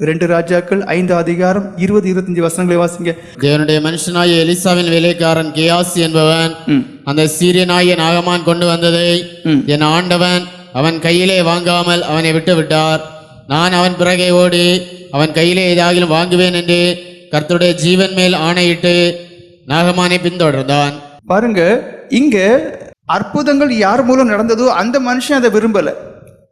ரெண்டு ராஜாக்கள் ஐந்து அதிகாரம் இருபது இருபத்தஞ்சு வசனங்களை வாசிங்க. தேவனுடைய மனுஷனாகிய எலிசாவின் வேலைக்காரன் கேயாசி என்பவன் அந்த சீரியனாகிய நாகமான் கொண்டு வந்ததை என் ஆண்டவன் அவன் கையிலே வாங்காமல் அவனை விட்டு விட்டார் நான் அவன் பிறகே ஓடி அவன் கையிலே ஏதாகிலும் வாங்குவேன் என்று கர்த்தருடைய ஜீவன் மேல் ஆணையிட்டு நாகமானை பின்தொடர்ந்தான். பாருங்க இங்க அற்புதங்கள் யார் மூலம் நடந்ததோ அந்த மனுஷன் அதை விரும்பல.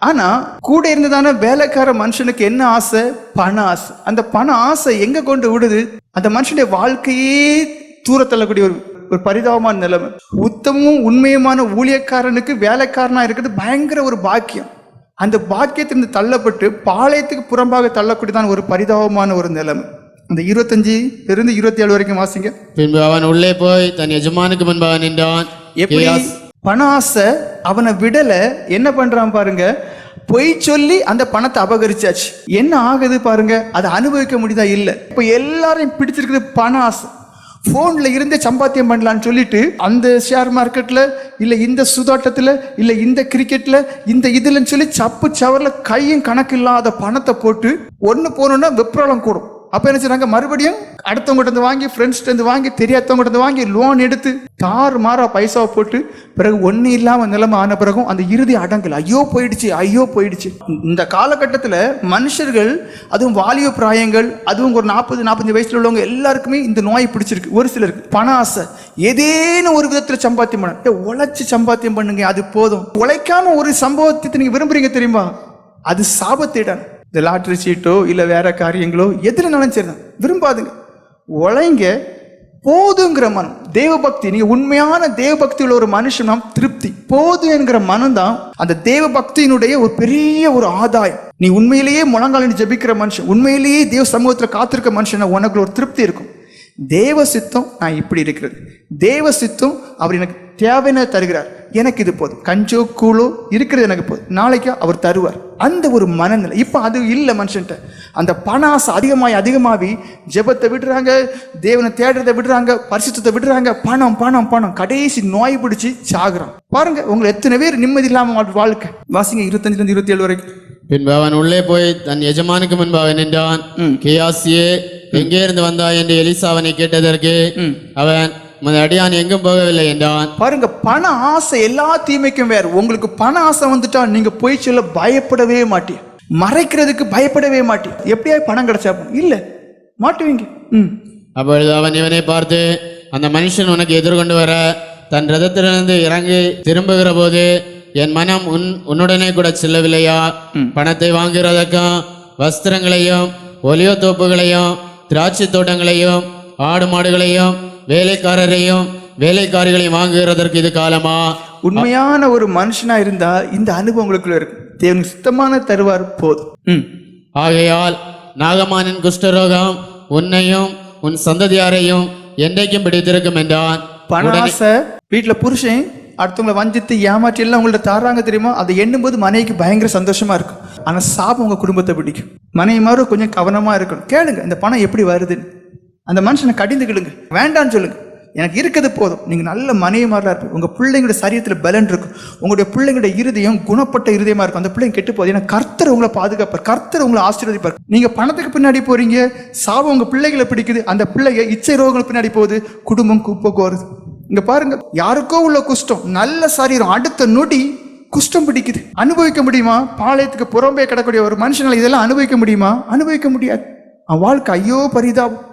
ஆனா கூட இருந்ததான வேலைக்கார மனுஷனுக்கு என்ன ஆசை? பண ஆசை. அந்த பண ஆசை எங்க கொண்டு விடுது? அந்த மனுஷனுடைய வாழ்க்கையே தூர தள்ளக்கூடிய ஒரு ஒரு பரிதாபமான நிலைமை. உத்தமும் உண்மையுமான ஊழியக்காரனுக்கு வேலைக்காரனா இருக்கிறது பயங்கர ஒரு பாக்கியம். அந்த பாக்கியத்திலிருந்து தள்ளப்பட்டு பாளையத்துக்கு புறம்பாக தள்ளக்கூடியதான ஒரு பரிதாபமான ஒரு நிலைமை. அந்த இருபத்தஞ்சு இருந்து இருபத்தி ஏழு வரைக்கும் வாசிங்க. பின்பு அவன் உள்ளே போய் தன் எஜமானுக்கு முன்பாக நின்றான். எப்படி? பண ஆசை அவனை விடல என்ன பண்றான் பாருங்க? பொய் சொல்லி அந்த பணத்தை அபகரிச்சாச்சு. என்ன ஆகுது பாருங்க? அதை அனுபவிக்க முடியுதா? இல்ல. இப்ப எல்லாரையும் பிடிச்சிருக்குது பண ஆசை ஃபோன்ல இருந்தே சம்பாத்தியம் பண்ணலான்னு சொல்லிட்டு அந்த ஷேர் மார்க்கெட்ல இல்ல இந்த சுதாட்டத்துல இல்ல இந்த கிரிக்கெட்ல இந்த இதுலன்னு சொல்லி சப்பு சவரில் கையும் கணக்கு இல்லாத பணத்தை போட்டு ஒன்று போகணுன்னா விப்ரலம் கூடும். அப்ப என்ன செய்றாங்க? மறுபடியும் அடுத்தவங்ககிட்ட இருந்து வாங்கி ஃப்ரெண்ட்ஸ்கிட்ட இருந்து வாங்கி தெரியாதவங்ககிட்ட இருந்து வாங்கி லோன் எடுத்து தார் மாறா பைசாவை போட்டு பிறகு ஒன்று இல்லாம நிலைமை ஆன பிறகும் அந்த இறுதி அடங்கல். ஐயோ போயிடுச்சு ஐயோ போயிடுச்சு. இந்த காலகட்டத்துல மனுஷர்கள் அதுவும் வாலிய பிராயங்கள் அதுவும் ஒரு நாற்பது நாற்பத்தஞ்சு வயசுல உள்ளவங்க எல்லாருக்குமே இந்த நோய் பிடிச்சிருக்கு. ஒரு சிலருக்கு. பண ஆசை. ஏதேனும் ஒரு விதத்துல சம்பாத்தியம் பண்ண. உழைச்சி சம்பாத்தியம் பண்ணுங்க அது போதும். உழைக்காம ஒரு சம்பவத்தை நீங்க விரும்புறீங்க தெரியுமா? அது சாபத்திடம் இந்த லாட்ரி சீட்டோ இல்லை வேற காரியங்களோ எதில் நினைச்சிருந்தேன் விரும்பாதுங்க. உழைங்க போதுங்கிற மனம். தேவபக்தி நீங்க உண்மையான தேவபக்தி உள்ள ஒரு மனுஷனா திருப்தி. போதும் என்கிற மனம் தான் அந்த தேவ பக்தியினுடைய ஒரு பெரிய ஒரு ஆதாயம். நீ உண்மையிலேயே முழங்காலின் ஜெபிக்கிற மனுஷன் உண்மையிலேயே தேவ சமூகத்தில் காத்திருக்க மனுஷனா உனக்கு ஒரு திருப்தி இருக்கும். தேவ சித்தம் நான் இப்படி இருக்கிறது. தேவ சித்தம் அவர் எனக்கு தேவையான தருகிறார். எனக்கு இது போதும். கஞ்சோ கூழோ இருக்கிறது எனக்கு போதும். நாளைக்கு அவர் தருவார். அந்த ஒரு மனநிலை. இப்போ அது இல்லை மனுஷன்ட்ட. அந்த பண ஆசை அதிகமாகி அதிகமாகி ஜெபத்தை விடுறாங்க தேவனை தேடுறதை விடுறாங்க பரிசுத்தத்தை விடுறாங்க. பணம் பணம் பணம். கடைசி நோய் பிடிச்சி சாகுறான். பாருங்க உங்களை எத்தனை பேர் நிம்மதி இல்லாமல் வாழ்க்கை. வாசிங்க இருபத்தஞ்சிலிருந்து இருபத்தி ஏழு வரைக்கும். பின்பு அவன் உள்ளே போய் தன் எஜமானுக்கு முன்பாக நின்றான். கேயாசியே எங்கே இருந்து வந்தாய் என்று எலிசா அவனை கேட்டதற்கு அவன் அடியான் எங்கும் போகவில்லை என்றான். பாருங்க பண ஆசை எல்லா தீமைக்கும் வேறு. உங்களுக்கு பண ஆசை வந்துட்டா நீங்க போய் சொல்ல பயப்படவே மாட்டீங்க மறைக்கிறதுக்கு பயப்படவே மாட்டீங்க எப்படியா பணம் கிடைச்சா. இல்ல மாட்டுவீங்க. ம். அப்பொழுது அவன் இவனை பார்த்து அந்த மனுஷன் உனக்கு எதிர்கொண்டு வர தன் ரதத்திலிருந்து இறங்கி திரும்புகிற போது என் மனம் உன் உன்னுடனே கூட செல்லவில்லையா? பணத்தை வாங்குறதற்கும் வஸ்திரங்களையும் ஒலியோ தோப்புகளையும் திராட்சை தோட்டங்களையும் ஆடு மாடுகளையும் வேலைக்காரரையும் வேலைக்காரிகளையும் வாங்குகிறதற்கு இது காலமா? உண்மையான ஒரு மனுஷனா இருந்தா இந்த அனுபவம் உங்களுக்குள்ள இருக்கு. தேவனுக்கு சுத்தமான தருவார் போதும் ஆகையால் நாகமானின் குஷ்டரோகம் உன்னையும் உன் சந்ததியாரையும் என்றைக்கும் பிடித்திருக்கும் என்றான். பண ஆசை வீட்டுல புருஷன் அடுத்தவங்களை வஞ்சித்து ஏமாற்றி எல்லாம் உங்கள்ட்ட தாராங்க தெரியுமா? அதை எண்ணும்போது மனைவிக்கு பயங்கர சந்தோஷமா இருக்கும். ஆனால் சாபம் உங்கள் குடும்பத்தை பிடிக்கும். மனைவி மாதிரி கொஞ்சம் கவனமாக இருக்கணும். கேளுங்க இந்த பணம் எப்படி வருதுன்னு. அந்த மனுஷனை கடிந்து கிடுங்க. வேண்டான்னு சொல்லுங்க. எனக்கு இருக்கிறது போதும். நீங்கள் நல்ல மனைவி மாதிரிலாம் இருப்பீங்க. உங்கள் பிள்ளைங்களோட சரீரத்தில் பலன் இருக்கும். உங்களுடைய பிள்ளைங்களோட இருதயம் குணப்பட்ட இருதயமாக இருக்கும். அந்த பிள்ளைங்க கெட்டு போகுது. ஏன்னா கர்த்தர் உங்களை பாதுகாப்பார். கர்த்தர் உங்களை ஆசீர்வதிப்பார். நீங்கள் பணத்துக்கு பின்னாடி போகிறீங்க சாபம் உங்கள் பிள்ளைகளை பிடிக்குது. அந்த பிள்ளைங்க இச்சை ரோகங்கள் பின்னாடி போகுது. குடும்பம் குப்பை கோருது. இங்க பாருங்க யாருக்கோ உள்ள குஷ்டம் நல்ல சரீரம் அடுத்த நொடி குஷ்டம் பிடிக்குது. அனுபவிக்க முடியுமா? பாளையத்துக்கு புறம்பே கிடக்கூடிய ஒரு மனுஷனால இதெல்லாம் அனுபவிக்க முடியுமா? அனுபவிக்க முடியாது. அவன் வாழ்க்கை ஐயோ பரிதாபம்.